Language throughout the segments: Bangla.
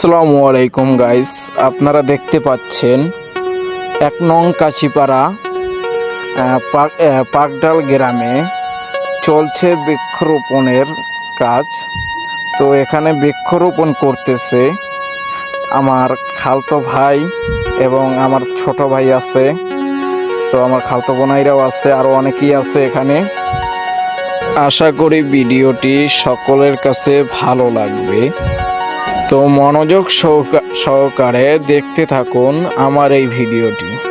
আসসালামু আলাইকুম গাইস আপনারা দেখতে পাচ্ছেন এক নং আহ, পাকডাল গ্রামে চলছে বৃক্ষরোপণের কাজ। তো এখানে বৃক্ষরোপণ করতেছে আমার খালতো ভাই এবং আমার ছোট ভাই আছে। তো আমার খালতো বোনাইরাও আছে আরও অনেকেই আছে এখানে। আশা করি ভিডিওটি সকলের কাছে ভালো লাগবে। তো মনোযোগ সহকা- সহকারে দেখতে থাকুন আমার এই ভিডিওটি।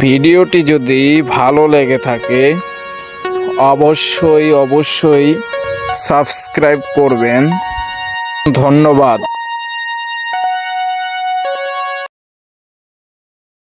ভিডিওটি যদি ভালো লেগে থাকে অবশ্যই অবশ্যই সাবস্ক্রাইব করবেন। ধন্যবাদ।